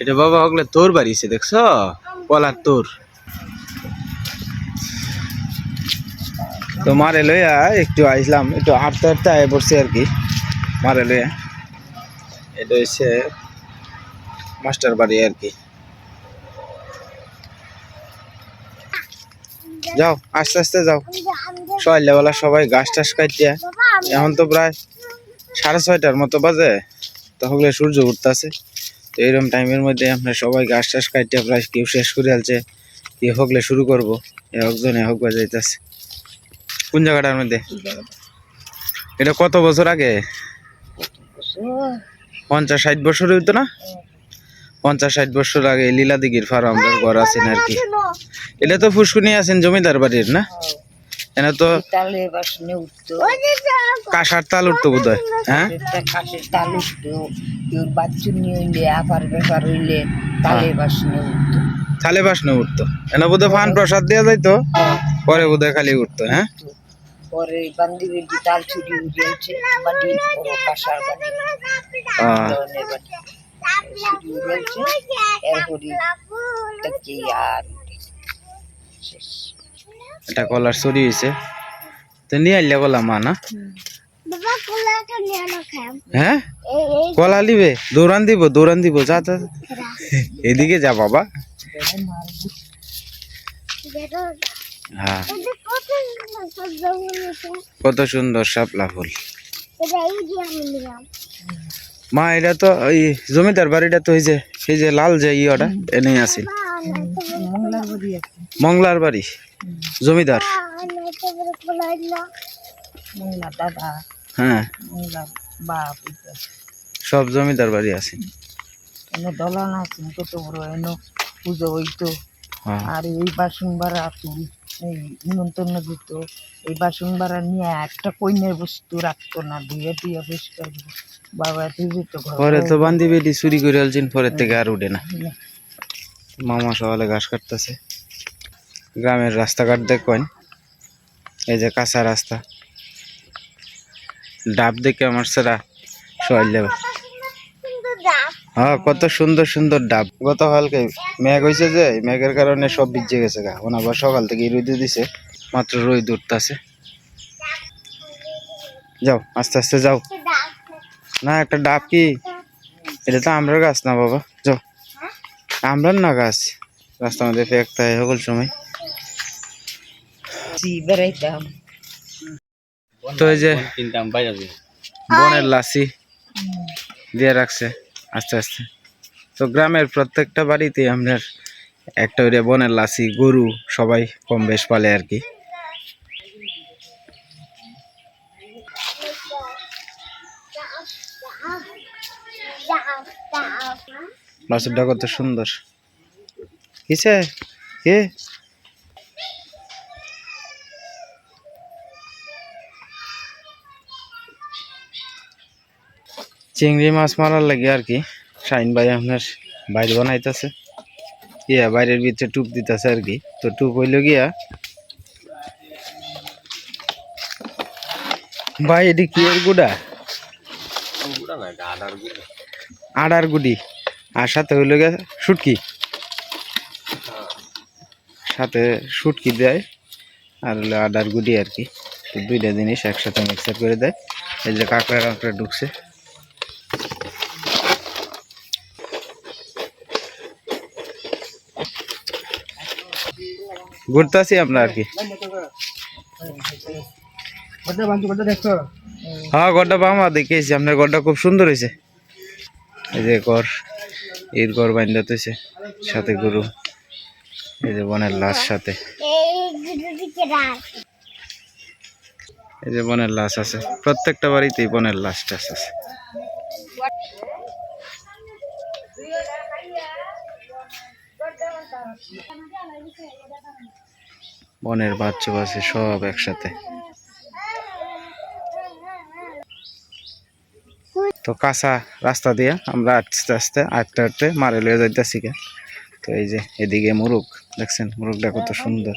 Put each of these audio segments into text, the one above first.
এটা বাবা ওগুলো তোর বাড়িছে দেখছ? কলার তোর। তো মারে লইয়া একটু আইসলাম, একটু হাঁটতে হাঁটতে আয় পড়ছি আর কি, মারে লইয়া। এটা হচ্ছে মাস্টার বাড়ি আর কি। যাও, আস্তে আস্তে যাও। সকালবেলা সবাই গাছ টাছ কাটিয়া এখন তো প্রায় সাড়ে ছয়টার মতো বাজে। তখন সূর্য উঠতেছে। তো এরকম টাইমের মধ্যে আমরা সবাই গাছ টাস কাটিয়া প্রায় কেউ শেষ করে আলছে। কেউ হকলে শুরু করব। একজন হোক বাজাইতেছে। কোন জায়গাটার মধ্যে? এটা কত বছর আগে? পঞ্চাশ ষাট বছর হইতো না? পঞ্চাশ ষাট বছর আগে লীলা দিঘির ফার্ম ঘর আছেন আর কি। এটা তো ফুসকুনি আছেন জমিদার বাড়ির, না? এনে তো তালে কাঁসার তাল উঠতো বোধ হয়? হ্যাঁ কাশের তাল উঠতো। কেউ বাচ্চুনি হইলে আপার ব্যাপার হইলে তালে বাসনে উঠতো। থালে বাসনে উঠতো। এনে বোধ ফান প্রসাদ দেওয়া যাইতো? পরে বোধ হয় খালি উঠতো হ্যাঁ? পরে বান্দি বেদি তাল ছুটি উঠেছে বাড়ি কাঁসার বাড়ি এরপরে আর শেষ। এটা কলার চুরি হয়েছে তো নিয়ে আইলে কলা মা না? হ্যাঁ? কলা লিবে দৌড়ান দিব দৌড়ান দিব যা যা। যা। এদিকে যা বাবা। হ্যাঁ। কত সুন্দর শাপলা ফুল। মা এটা তো ওই জমিদার বাড়িটা তো এই যে এই যে লাল যে ইয়েটা এনেই আছে মংলার বাড়ি আছে। মংলার বাড়ি। জমিদার। দাদা হ্যাঁ। সব জমিদার বাড়ি আছে। দলান আছে কত বড় এনে পুজো হইতো হ্যাঁ। আর এই বাসন ভাড়া এই নিমন্ত্রণ দিত। এই বাসন ভাড়া নিয়ে একটা কইনের বস্তু রাখতো না ধুয়ে ধুয়ে পরিষ্কার বাবা তুই যেত পরে তো বেটি চুরি করে আলছেন পরের থেকে আর উঠে না। মামা সকালে ঘাস কাটতেছে। গ্রামের রাস্তাঘাট দেখবেন। এই যে কাঁচা রাস্তা। ডাব দেখে আমার সেরা সবাই হ্যাঁ কত সুন্দর সুন্দর ডাব। গতকালকে মেঘ হয়েছে যে মেঘের কারণে সব ভিজে গেছে গা। এখন আবার সকাল থেকে রোদে দিছে, মাত্র রোদ উঠতেছে। যাও, আস্তে আস্তে যাও। না, একটা ডাব কি? এটা তো আমরার গাছ না বাবা? যাও। আমরার না গাছ? রাস্তার মধ্যে ফেকতে হয় সকল সময়। বেড়াইতাম তো এই যে বনের লাসি দিয়ে রাখছে আস্তে আস্তে। তো গ্রামের প্রত্যেকটা বাড়িতে আপনার একটা করে বনের লাসি গরু সবাই কম বেশ পালে আর কি। বাছুরটা কত সুন্দর। কিসে? কে? চিংড়ি মাছ মারার লাগে আর কি। শাইন ভাই আপনার বাইরে বানাইতেছে। ইয়া, বাইরের ভিতরে টুপ দিতেছে আর কি। তো টুপ হইল গিয়া ভাই, এটি কি এর গুড়া? আডার গুড়ি। আর সাথে হইল গিয়া শুটকি। সাথে শুটকি দেয়, আর হলো আডার গুড়ি আর কি। তো দুইটা জিনিস একসাথে মিক্সার করে দেয়। এই যে কাঁকড়া কাঁকড়া ঢুকছে। ঘুরতেছি আমরা আর কি। হ্যাঁ গড়টা বামা দেখেছি আপনার গড়টা খুব সুন্দর হয়েছে। এই যে ঘর এর ঘর বান্ধাতেছে সাথে গরু। এই যে বনের লাশ সাথে। এই যে বনের লাশ আছে। প্রত্যেকটা বাড়িতেই বনের লাশ টাশ আছে। বনের বাচ্চা বাচ্চা সব একসাথে। তো কাঁচা রাস্তা দিয়ে আমরা আস্তে আস্তে আটতে আটতে মারে লয়ে যাইতেছি গে। তো এই যে এদিকে মুরুগ দেখছেন? মুরুগটা কত সুন্দর।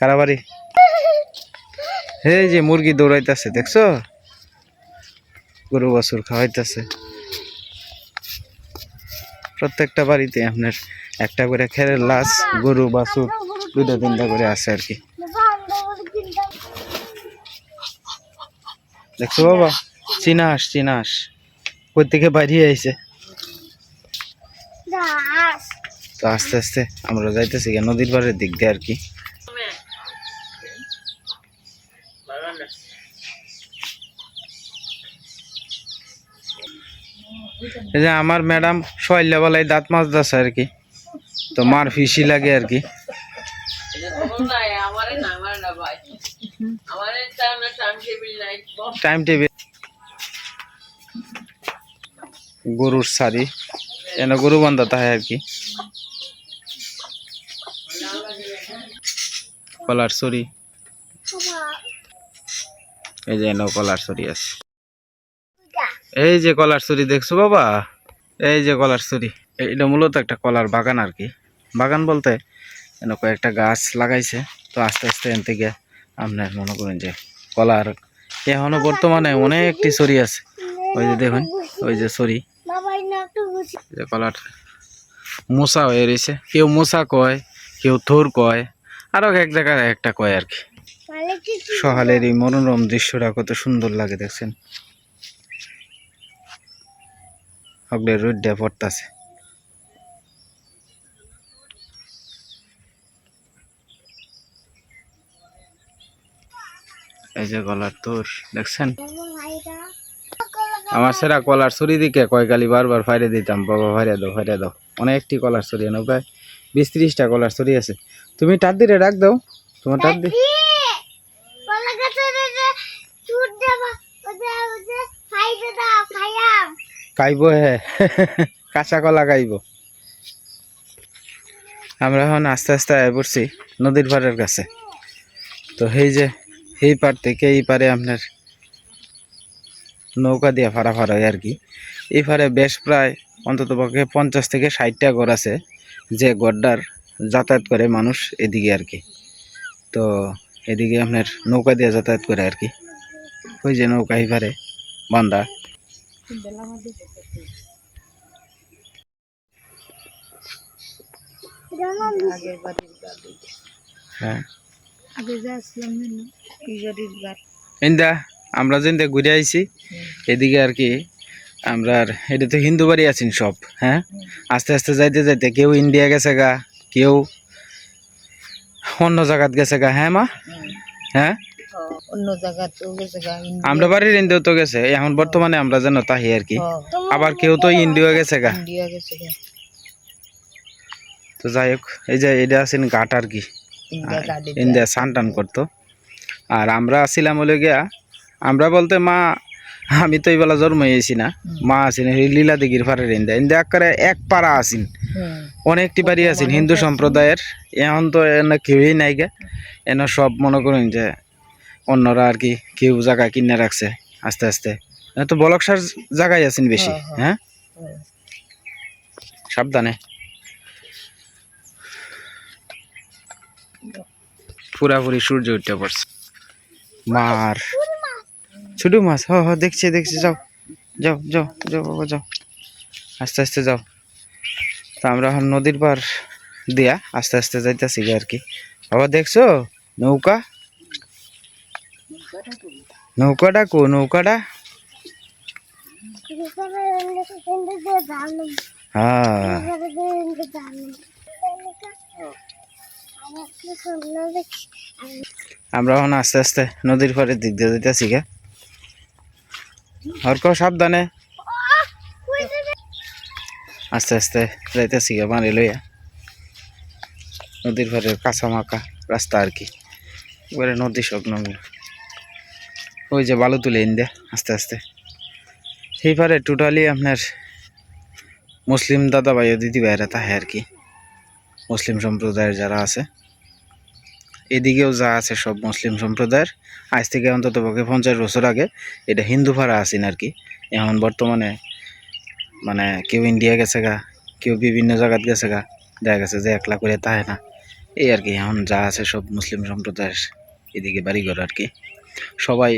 কারাবাড়ি এই যে মুরগি দৌড়াইতেছে, দেখছ? গরু বাছুর খাওয়াইতেছে। প্রত্যেকটা বাড়িতে আপনার একটা করে খেরের লাশ গরু বাছুর দুটো তিনটা করে আসে আর কি। দেখছ বাবা? চিনাস চিনাস। প্রত্যেকে থেকে বাড়িয়ে আইছে? তো আস্তে আস্তে আমরা যাইতেছি নদীর পাড়ের দিক দিয়ে আর কি। এই যে আমার ম্যাডাম শৈল্য বেলায় দাঁত মাছ দাস আর কি। তো মার ফিসি লাগে আর কি। Time table. গরুর শাড়ি। এন গরু বান্ধা তাহে আর কি। কলার ছড়ি এই যে এনে কলার ছড়ি আছে। এই যে কলার ছড়ি দেখছ বাবা? এই যে কলার ছড়ি এটা মূলত একটা কলার বাগান আর কি। বাগান বলতে এনে কয়েকটা গাছ লাগাইছে। তো আস্তে আস্তে এন থেকে আপনার মনে করেন যে কলার এখনও বর্তমানে অনেকটি ছড়ি আছে। ওই যে দেখুন ওই যে ছড়ি। যে কলার মোসা হয়ে রয়েছে। কেউ মোসা কয় কেউ থোর কয় আরও এক জায়গায় একটা কয় আর কি। সকালের এই মনোরম দৃশ্যটা কত সুন্দর লাগে দেখছেন। হগলে রোডটা পড়তাছে। এই যে গলার তোর, দেখছেন? আমার সেরা কলার ছুরি দিকে কয় কালি বারবার ফাইরে দিতাম, বাবা ফাইরে দাও ফাইরে দাও। অনেকটি কলার ছুরি এনে প্রায় বিশ ত্রিশটা কলার ছুরি আছে। তুমি দিয়ে রাখ দাও, তোমার টার দিয়ে খাইব হে। কাঁচা কলা খাইব আমরা এখন আস্তে আস্তে আয় পড়ছি নদীর পাড়ের কাছে। তো সেই যে এই পার থেকে এই পারে আপনার নৌকা দিয়ে ফাড়া ফাড়া হয় আর কি। এই পারে বেশ প্রায় অন্তত পক্ষে পঞ্চাশ থেকে ষাটটা ঘর আছে, যে গড্ডার যাতায়াত করে মানুষ এদিকে আর কি। তো এদিকে আপনার নৌকা দিয়ে যাতায়াত করে আর কি। ওই যে নৌকা এই পারে বান্দা। বাড়ির গাড়ি হ্যাঁ আমরা যেদিন ঘুরে আইছি। এদিকে আর কি, আমরা এটা তো হিন্দু বাড়ি আছেন সব হ্যাঁ? আস্তে আস্তে যাইতে যাইতে কেউ ইন্ডিয়া গেছে গা, কেউ অন্য জায়গাত গেছে গা হ্যাঁ মা? হ্যাঁ? অন্য জায়গা তো গেছে আমরা বাড়ির ইন্ডিয়া তো গেছে এখন বর্তমানে আমরা যেন তাহি আর কি। আবার কেউ তো ইন্ডিয়া গেছে গা। ইন্ডিয়া গেছে গা। তো যাই হোক এই যে এটা আছেন ঘাট আর কি। ইন্ডিয়া স্নান টান করতো। আর আমরা আসছিলাম হলে গিয়া আমরা বলতে মা আমি তো এইবেলা জন্ম হয়েছি না। মা আছেন লীলা দিঘির পাড়ের ইন্ডিয়া। ইন্ডিয়া আকারে এক পাড়া আছেন। অনেকটি বাড়ি আছেন হিন্দু সম্প্রদায়ের। এখন তো এনে কেউই নাই গে। এনে সব মনে করেন যে অন্যরা আর কি কেউ জায়গা কিনে রাখছে আস্তে আস্তে। তো বলকসার জায়গায় আছেন বেশি হ্যাঁ, হ্যাঁ। সাবধানে। পুরাপুরি সূর্য উঠতে পড়ছে। মার। ছোট মাছ হ হ দেখছি দেখছি যাও। যাও যাও যাও বাবা যাও। আস্তে আস্তে যাও। তো আমরা এখন নদীর পার দিয়া আস্তে আস্তে যাইতেছি আর কি। বাবা দেখছ? নৌকা? নৌকাটা কো, নৌকাটা? হ্যাঁ। আমরা এখন আস্তে আস্তে নদীর পাড়ের দিক দিয়ে যাইতেছি গে। আর কেউ সাবধানে। আস্তে আস্তে যাইতেছি গে বাড়ি লইয়া। নদীর পাড়ের কাঁচা মাখা রাস্তা আর কি। এবারে নদী নদী ওই যে বালু তুলে ইন্দে আস্তে আস্তে। সেই পারে টোটালি আপনার মুসলিম দাদা ভাই ও দিদি ভাইরা তাহে আর কি। মুসলিম সম্প্রদায়ের যারা আছে, এদিকেও যা আছে সব মুসলিম সম্প্রদায়ের। আজ থেকে অন্তত পক্ষে পঞ্চাশ বছর আগে এটা হিন্দু ভাড়া আছেন আর কি। এখন বর্তমানে মানে কেউ ইন্ডিয়া গেছে গা, কেউ বিভিন্ন জায়গাত গেছে গা, দেখা গেছে যে একলা করে তাহে না। এই আর কি, এখন যা আছে সব মুসলিম সম্প্রদায়ের এদিকে বাড়িঘর আর কি। সবাই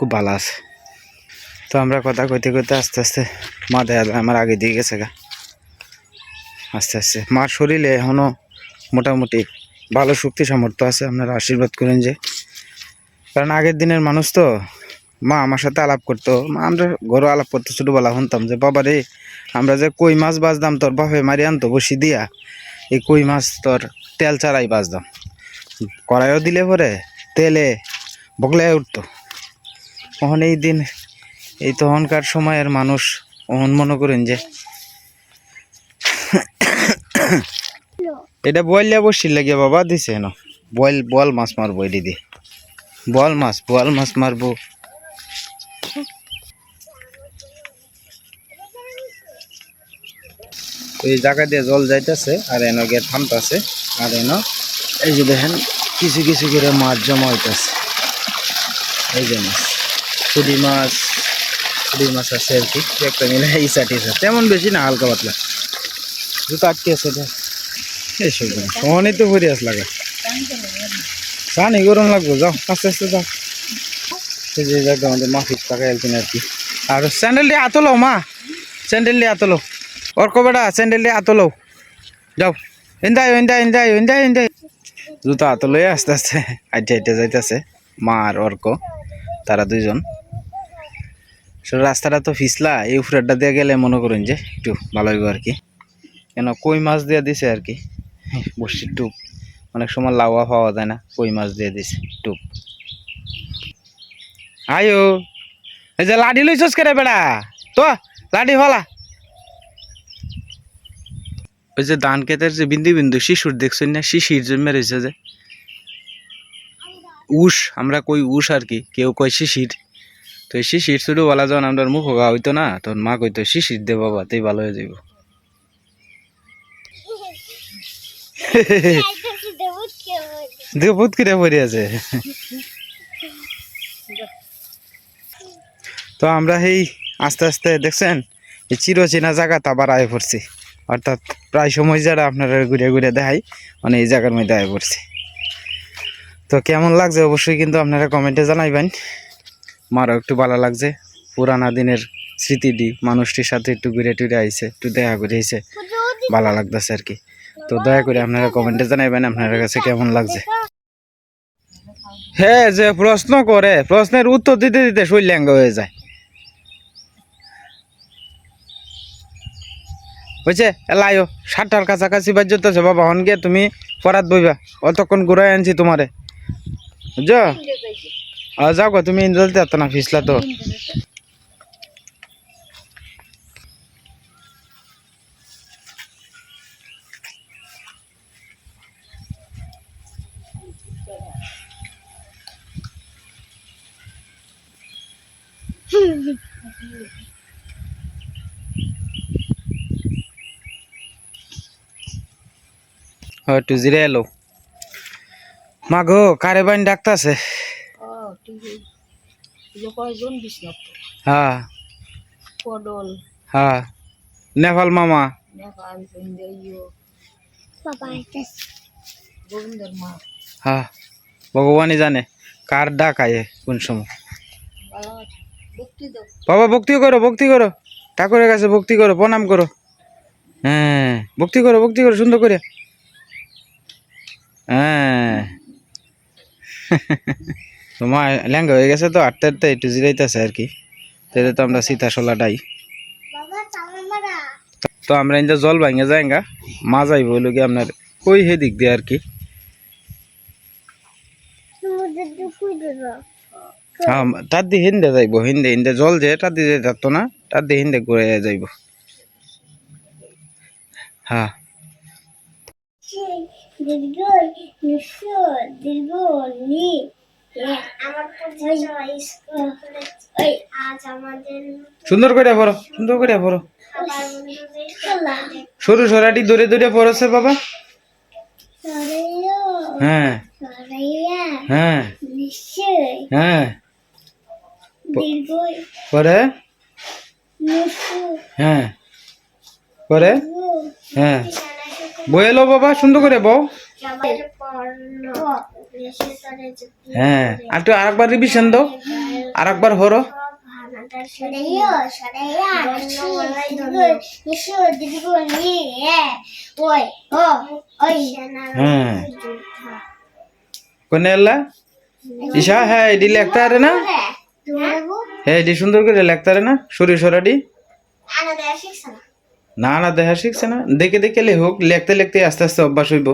খুব ভালো আছে। তো আমরা কথা কইতে কইতে আস্তে আস্তে মা দেখা যায় আমার আগে দিয়ে গেছে গা। আস্তে আস্তে। মার শরীরে এখনও মোটামুটি ভালো শক্তি সামর্থ্য আছে, আপনারা আশীর্বাদ করেন যে। কারণ আগের দিনের মানুষ তো মা আমার সাথে আলাপ করতো। মা আমরা ঘরে আলাপ করতো, ছোটোবেলা শুনতাম যে, বাবা রে, আমরা যে কই মাছ বাজদাম তোর বাপে মারি আনতো বসি দিয়া। এই কই মাছ তোর তেল ছাড়াই বাজদাম কড়াইও দিলে পরে তেলে বগলে উঠতো। তখন এই দিন, এই তখনকার সময়ের মানুষ অহন মনে করেন যে এটা বয়লিয়া বসির লাগিয়া বাবা, দিছে না। বয়েল বল মাছ মারবো এটি দিয়ে। বল মাছ বল মাছ মারবো। এই জায়গা দিয়ে জল যাইতেছে, আর এনো গিয়ে থামতেছে, আর এনো এই যে দেখেন, কিছু কিছু করে মাছ জমা হইতেছে। এই যে মাছ। পুঁটি মাছ পুঁটি মাছ আছে আর কি। একটা মিলে ইসা টিসা তেমন বেশি না, হালকা পাতলা। জুতো আটকে আছে এইসব সমানই তো ভরে আস লাগে চানি গরম লাগবো, যাও, আস্তে আস্তে যাও। এই যে জায়গা আমাদের মাফিক টাকা একদিন আর কি। আর স্যান্ডেল দিয়ে আতলো মা। স্যান্ডেল দিয়ে আতলো অর্ক স্যান্ডেল দিয়ে আতলো যাও। ইন্দাই ইন্দাই ইন্দাই ইন্দাই ইন্দাই। জুতো আতলো আস্তে আস্তে। আইটে আইটে যাইতেছে। মা আর অর্ক, তারা দুইজন। আসলে রাস্তাটা তো ফিসলা এই উপরেরটা দিয়ে গেলে মনে করুন যে একটু ভালো হইব আর কি। কেন কই মাছ দিয়ে দিছে আর কি? বসির টুপ। অনেক সময় লাউয়া পাওয়া যায় না কই মাছ দিয়ে দিছে টুপ। আয়ো এই যে লাঠি লইছস কেরে বেড়া? তো লাঠি ফলা। ওই যে ধান ক্ষেতের যে বিন্দু বিন্দু শিশুর দেখছেন না শিশির জন্য মেরেছে যে। উষ আমরা কই উষ আর কি কেউ কয় শিশির। তো এই শিশির শুধু বলা যখন আমরা মুখ গা হইতো না তখন মা কইতো শিশির দে বাবা তাই ভালো হয়ে যাইব। দেখো বহুত করে পড়ে আছে। তো আমরা এই আস্তে আস্তে দেখছেন? এই চিরচেনা জায়গাতে আবার আয় পড়ছি। অর্থাৎ প্রায় সময় যারা আপনারা ঘুরে ঘুরে দেখাই মানে এই জায়গার মধ্যে আয় পড়ছি। তো কেমন লাগছে অবশ্যই কিন্তু আপনারা কমেন্টে জানাইবেন। মারও একটু ভালো লাগছে। পুরানা দিনের স্মৃতিটি মানুষটির সাথে একটু ঘুরে টুরে আইছে, একটু দেখা করে আইছে। ভালো লাগতেছে আর কি তো দয়া করে আপনারা কমেন্টে জানাইবেন আপনার কাছে কেমন লাগছে। হ্যাঁ যে প্রশ্ন করে, প্রশ্নের উত্তর দিতে দিতে শৈল্যাঙ্গ হয়ে যায়। বুঝছে এলাইও, সাতটার কাছাকাছি বাজ্যতেছে বাবা, হন গিয়ে তুমি পরাত বইবা, অতক্ষণ ঘুরাই আনছি তোমারে। বুঝছ? গো, তুমি ইন্দ্রলতে এত না, ফিসলা তো। হয়, একটু জিরে এলো মা গো, কারে বাইন ডাকতাছে? কয়জন হ্যাঁ। পডল হ্যাঁ। নেপাল মামা। নেপাল গোবিন্দর মা। হ্যাঁ। ভগবানই জানে কার ডাক আয়ে কোন সময়। বাবা ভক্তি করো ভক্তি করো। ঠাকুরের কাছে ভক্তি করো প্রণাম করো। হ্যাঁ ভক্তি করো ভক্তি করো সুন্দর করে। হ্যাঁ। তোমার ল্যাঙ্গা হয়ে গেছে তো আটতে আটতে একটু জিরাইতেছে আর কি। তাহলে তো আমরা সীতা সোলাটাই তো আমরা ইন্দা জল ভাঙে যাইগা মা যাইব হইল কি আপনার ওই হে দিক দিয়ে আর কি। হ্যাঁ তার দিয়ে হিন্দে যাইব, হিন্দে হিন্দে জল যে, তার দিয়ে যাতো না, তার দিয়ে হিন্দে ঘুরে যাইব। হ্যাঁ। দীর্ঘ দীর্ঘ সুন্দর করে পড়ো সুন্দর করে পড়ো। সরু সরাটি দূরে দূরে পড়ছে বাবা। হ্যাঁ। হ্যাঁ। হ্যাঁ। পরে? হ্যাঁ। পরে? হ্যাঁ। বই এলো বাবা সুন্দর করে বউ। হ্যাঁ আর একটু আরেকবার রিভিশন দাও। আরেকবার হরো। হ্যাঁ। কোনে ইশা হ্যাঁ এটি লেখতে আরে না? হ্যাঁ এটি সুন্দর করে লেখতে আরে না? সরি, সরাডি। না না দেখা শিখছে না। দেখে দেখে হোক লেখতে লেখতে আস্তে আস্তে অভ্যাস হইব।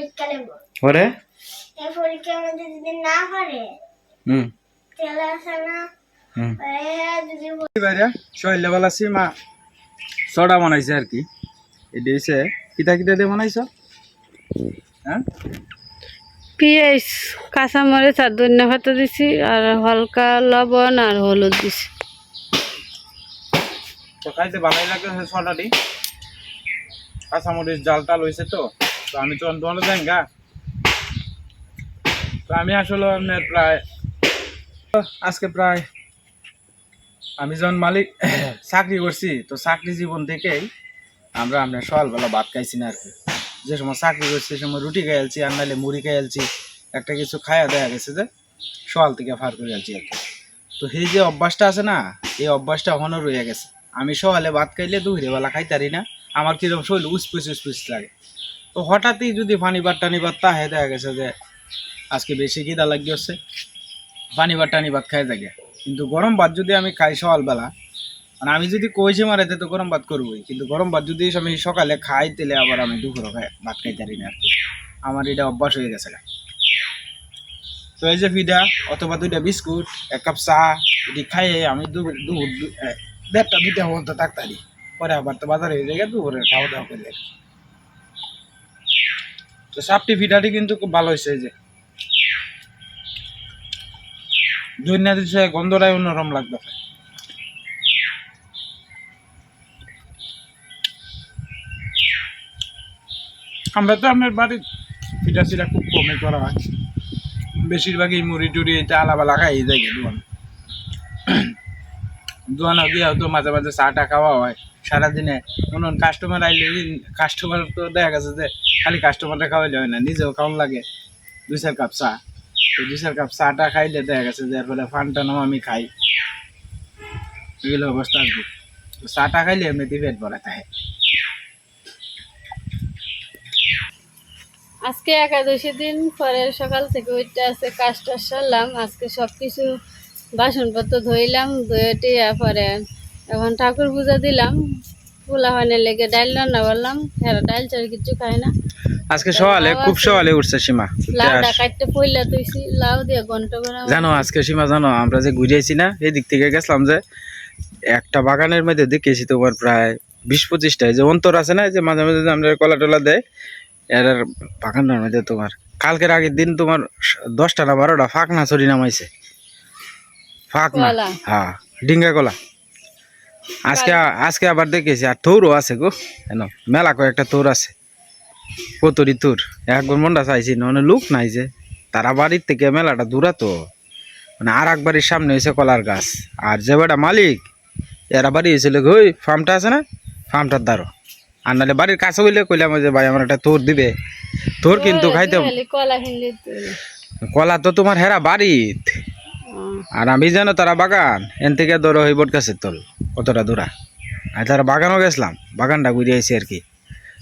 পরীক্ষা নেব। ওরে এই পরীক্ষার মধ্যে যদি না পারে হুম। তাহলে আছে না। হুম। এ যদি বাইরে শৈলবালা সীমা সডা বানাইছে আর কি। এটা হচ্ছে কিতা কিতা দিয়ে বানাইছ? হ্যাঁ? পেঁয়াজ কাঁচামরিচ আর ধনিয়া পাতা দিছি আর হালকা লবণ আর হলুদ দিছি। তো খাইতে ভালোই লাগে সডাটি কাঁচামরিচ জাল টাল হয়েছে তো। তো আমি তো তোমার জায়গা তো আমি আসলে প্রায় আজকে প্রায় আমি যখন মালিক চাকরি করছি, তো চাকরি জীবন থেকেই আমরা আপনার সকালবেলা ভাত খাইছি না আর কি। যে সময় চাকরি করছি, সে সময় রুটি খাইলছি আর নাহলে মুড়ি খাইলছি একটা কিছু খাইয়া দেয়া গেছে যে সকাল থেকে ফার করে আলছি আর কি। তো এই যে অভ্যাসটা আছে না, এই অভ্যাসটা এখনও রয়ে গেছে। আমি সকালে ভাত খাইলে দুপুরে বেলা খাইতারি না, আমার কীরকম শরীর উসপুস উসপুস লাগে। তো হঠাৎই যদি পানিবার টানিবার তাহে দেখা গেছে যে আজকে বেশি খিদা লাগিয়েছে পানিবার টানিবার খাই থাকে। কিন্তু গরম ভাত যদি আমি খাই সকালবেলা মানে আমি যদি কইছি মারাইতে তো গরম ভাত করবোই, কিন্তু গরম ভাত যদি আমি সকালে খাই, তাহলে আবার আমি দুপুরে খাই, ভাত খাইতারি না আর কি। আমার এটা অভ্যাস হয়ে গেছে তো এই যে পিঠা অথবা দুইটা বিস্কুট, এক কাপ চা, এটি খাইয়ে আমি দেড়টা দুইটা পর্যন্ত থাকতারি পরে। আবার তো বাজারে হয়ে যায় দুপুরে খাওয়া দাওয়া করলে। তো সাপটি পিঠাটি কিন্তু খুব ভালো হয়েছে যে। জন্যা দিচ্ছে গন্ধটাই অন্যরকম লাগবে। আমরা তো আপনার বাড়ির পিঠা চিঠা খুব কমে করা হয়। বেশিরভাগই মুড়ি টুড়ি এটা আলাবালা খাই, এই জায়গায় দোকান দোকানে গিয়ে হয়তো মাঝে মাঝে চাটা খাওয়া হয়। সারাদিনে কোনো কাস্টমার আইলে কাস্টমার তো দেখা গেছে যে খালি কাস্টমারটা খাওয়াইলে হয় না, নিজেও খাওয়ান লাগে। দুই চার কাপ চা। তো দুই চার কাপ চাটা খাইলে দেখা গেছে যে এরপরে ফানটা নাম আমি খাই। এগুলো অবস্থা তো চাটা খাইলে এমনিতে পেট ভরা থাকে। আজকে একাদশী দিন পরে সকাল থেকে উঠতে আসতে কাজটা সারলাম। আজকে সব কিছু বাসনপত্র ধুইলাম, ধুয়ে টিয়া পরে এখন ঠাকুর পূজা দিলাম। পোলা হয়নি লেগে ডাইল রান্না করলাম এরা ডাইল চাল কিছু খায় না। আজকে সকালে খুব সকালে উঠছে সীমা লাউটা কাটতে পইলা তুইছি লাউ দিয়ে ঘণ্টা করে জানো আজকে সীমা জানো আমরা যে ঘুরিয়েছি না এই দিক থেকে গেছিলাম যে একটা বাগানের মধ্যে দেখেছি তোমার প্রায় বিশ পঁচিশটা। যে অন্তর আছে না যে মাঝে মাঝে আমরা কলা টলা দেয় এর আর বাগানের মধ্যে তোমার কালকের আগের দিন তোমার দশটা না বারোটা ফাঁক না ছড়ি নামাইছে। ফাঁক না হ্যাঁ ডিঙ্গা কলা। আজকে আজকে আবার দেখেছি আর তোরও আছে গো। কেন? মেলা কয়েকটা তোর আছে। কতরি তোর? একবার মনটা চাইছি মানে লোক নাই যে। তারা বাড়ির থেকে মেলাটা দূরা তো মানে আর এক বাড়ির সামনে হয়েছে কলার গাছ। আর যে বেটা মালিক এরা বাড়ি হয়েছিল ওই ফার্মটা আছে না? ফার্মটার দ্বারো আর নাহলে বাড়ির কাছে হইলে কইলাম যে ভাই আমার একটা তোর দিবে। তোর কিন্তু খাইতে কলা কলা তো তোমার হেরা বাড়িত। আর আমি জানো তারা বাগান, এন থেকে হই বোট গাছের তল, কতটা দূরা। আর তারা বাগানও গেছিলাম, বাগানটা ঘুরে আইছি আর কি।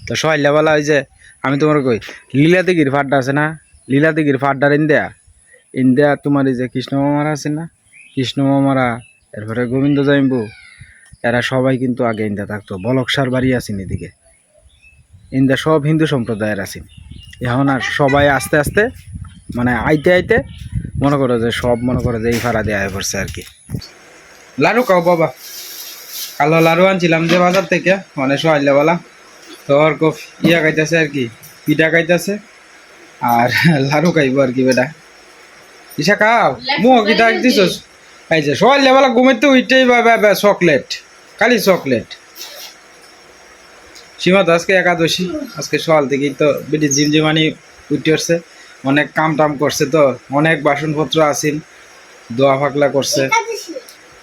তো সকালবেলা ওই যে, আমি তোমার কই লীলা দিঘির ফাড্ডা আছে না? লীলা দিঘির ফাড্ডার ইন্ডিয়া। ইন্ডিয়া তোমার এই যে কৃষ্ণ মামারা আছে না? কৃষ্ণ মামারা, এরপরে গোবিন্দ জাইম্বু এরা সবাই কিন্তু আগে ইন্দা থাকতো। বলকসার বাড়ি আছেন এদিকে। ইন্দা সব হিন্দু সম্প্রদায়ের আছেন। এখন আর সবাই আস্তে আস্তে মানে আইতে আইতে মনে করো যে সব মনে করো যে এই ভাড়া দেওয়া পড়ছে আর কি। লাড়ু খাও বাবা। কালো লাড়ু আনছিলাম যে বাজার থেকে মানে সকালবেলা তো আর কো ইয়া খাইতেছে আর কি, পিঠা খাইতেছে। আর লাড়ু খাইব আর কি বেটা। ইসা খাও, মুখ কিটা দিছস। খাইছে সকালবেলা ঘুমাইতে উইটাই বা চকলেট খালি চকলেট। সীমা তো আজকে একাদশী, আজকে সকাল থেকেই তো বেটি জিমজিমানি উঠে উঠছে অনেক কাম টাম করছে তো অনেক বাসনপত্র আসিল দোয়া ফাকলা করছে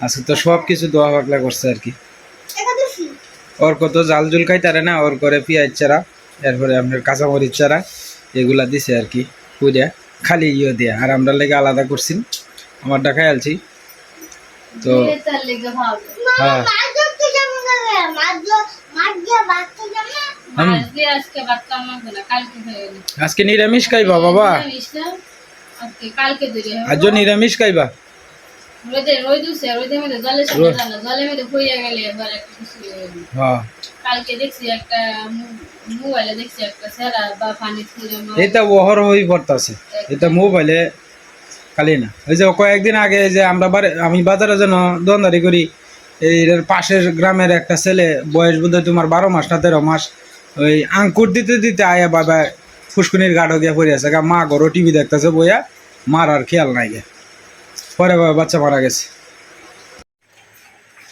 আজকে তো সব কিছু দোয়া ফাকলা করছে আর কি ওর কত জাল জুল খাই খাইতারে না ওর করে পেঁয়াজ চারা এরপরে আপনার কাঁচামরিচ চারা এগুলা দিছে আর কি পুরিয়া খালি ইয়ে দিয়ে আর আমরা লেগে আলাদা করছি আমারটা খাই আলছি তো তার হ্যাঁ আজকে হয়ে নিরামিষ খাইবা বাবা। আজ নিরামিষ খাইবা? হয়ে এটা ওহর হয়ে পড়তেছে। এটা মোবাইলে খালি না। ওই যে কয়েকদিন আগে যে আমরা আমি বাজারে যেন দোকানদারি করি এই পাশের গ্রামের একটা ছেলে বয়স বোধহয় তোমার বারো মাস না তেরো মাস ওই আঙ্কুর দিতে দিতে আয়া বাবা ফুসকুনির গাঢ় গিয়া পড়ে আছে। গা মা ঘরও টিভি দেখতেছে বইয়া মার আর খেয়াল নাই গে। পরে বাবা বাচ্চা মারা গেছে।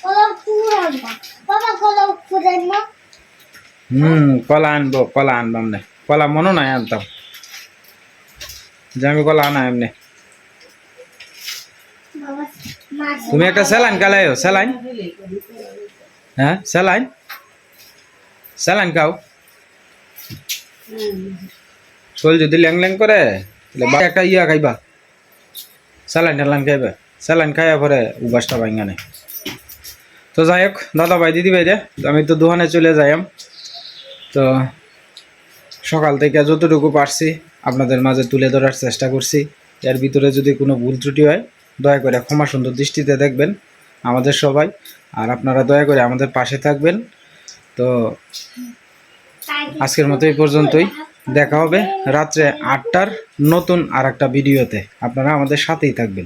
কলা পুরান মা। বাবা কলা পুরান মা। হুম কলা আনব কলা আনবাম না। কলা মনে নাই আনতাম। যে আমি কলা আনা এমনি বাবা মাছ তুমি একটা স্যালাইন কালাইও স্যালাইন? হ্যাঁ স্যালাইন? স্যালাইন খাও শরীর যদি ল্যাং ল্যাং করে, তাহলে ইয়া খাইবা। স্যালাইন ট্যালাইন খাইবা। স্যালাইন খাইয়া পরে উবাসটা ভাঙ্গা নেই। তো যাই হোক দাদা ভাই দিদি ভাই রে, আমি তো দোকানে চলে যাইম তো সকাল থেকে যতটুকু পারছি, আপনাদের মাঝে তুলে ধরার চেষ্টা করছি। এর ভিতরে যদি কোনো ভুল ত্রুটি হয়, দয়া করে ক্ষমা সুন্দর দৃষ্টিতে দেখবেন আমাদের সবাই। আর আপনারা দয়া করে আমাদের পাশে থাকবেন। তো আজকের মতো এই পর্যন্তই। দেখা হবে রাত্রে আটটার নতুন আর একটা ভিডিওতে। আপনারা আমাদের সাথেই থাকবেন।